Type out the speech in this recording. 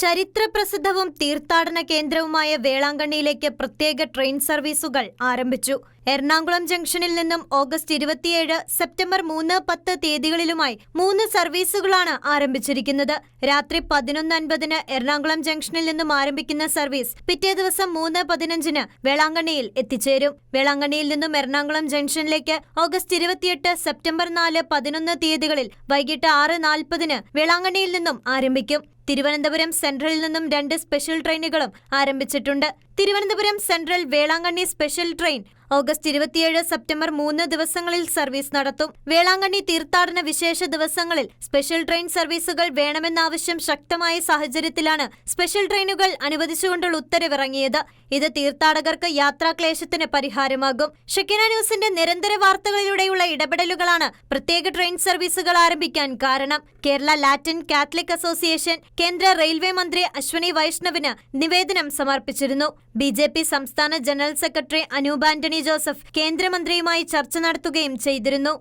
ചരിത്രപ്രസിദ്ധവും തീർത്ഥാടന കേന്ദ്രവുമായ വേളാങ്കണ്ണിയിലേക്ക് പ്രത്യേക ട്രെയിൻ സർവീസുകൾ ആരംഭിച്ചു. എറണാകുളം ജംഗ്ഷനിൽ നിന്നും ഓഗസ്റ്റ് ഇരുപത്തിയേഴ് സെപ്റ്റംബർ മൂന്ന് പത്ത് തീയതികളിലുമായി മൂന്ന് സർവീസുകളാണ് ആരംഭിച്ചിരിക്കുന്നത്. രാത്രി പതിനൊന്ന് അൻപതിന് എറണാകുളം ജംഗ്ഷനിൽ നിന്നും ആരംഭിക്കുന്ന സർവീസ് പിറ്റേ ദിവസം മൂന്ന് പതിനഞ്ചിന് വേളാങ്കണ്ണിയിൽ എത്തിച്ചേരും. വേളാങ്കണ്ണിയിൽ നിന്നും എറണാകുളം ജംഗ്ഷനിലേക്ക് ഓഗസ്റ്റ് ഇരുപത്തിയെട്ട് സെപ്റ്റംബർ നാല് പതിനൊന്ന് തീയതികളിൽ വൈകിട്ട് ആറ് നാൽപ്പതിന് വേളാങ്കണ്ണിയിൽ നിന്നും ആരംഭിക്കും. തിരുവനന്തപുരം സെൻട്രലിൽ നിന്നും രണ്ട് സ്പെഷ്യൽ ട്രെയിനുകളും ആരംഭിച്ചിട്ടുണ്ട്. Thiruvananthapuram central Velankanni special train August ഇരുപത്തിയേഴ് സെപ്റ്റംബർ മൂന്ന് ദിവസങ്ങളിൽ സർവീസ് നടത്തും. വേളാങ്കണ്ണി തീർത്ഥാടന വിശേഷ ദിവസങ്ങളിൽ സ്പെഷ്യൽ ട്രെയിൻ സർവീസുകൾ വേണമെന്ന ആവശ്യം ശക്തമായ സാഹചര്യത്തിലാണ് സ്പെഷ്യൽ ട്രെയിനുകൾ അനുവദിച്ചുകൊണ്ടുള്ള ഉത്തരവിറങ്ങിയത്. ഇത് തീർത്ഥാടകർക്ക് യാത്രാക്ലേശത്തിന് പരിഹാരമാകും. ഷെക്കിന ന്യൂസിന്റെ നിരന്തര വാർത്തകളിലൂടെയുള്ള ഇടപെടലുകളാണ് പ്രത്യേക ട്രെയിൻ സർവീസുകൾ ആരംഭിക്കാൻ കാരണം. കേരള ലാറ്റിൻ കാത്തലിക് അസോസിയേഷൻ കേന്ദ്ര റെയിൽവേ മന്ത്രി അശ്വനി വൈഷ്ണവിന് നിവേദനം സമർപ്പിച്ചിരുന്നു. ബി ജെ പി സംസ്ഥാന ജനറൽ സെക്രട്ടറി അനൂപ് ആന്റണി ജോസഫ് കേന്ദ്രമന്ത്രിയുമായി ചർച്ച നടത്തുകയും ചെയ്തിരുന്നു.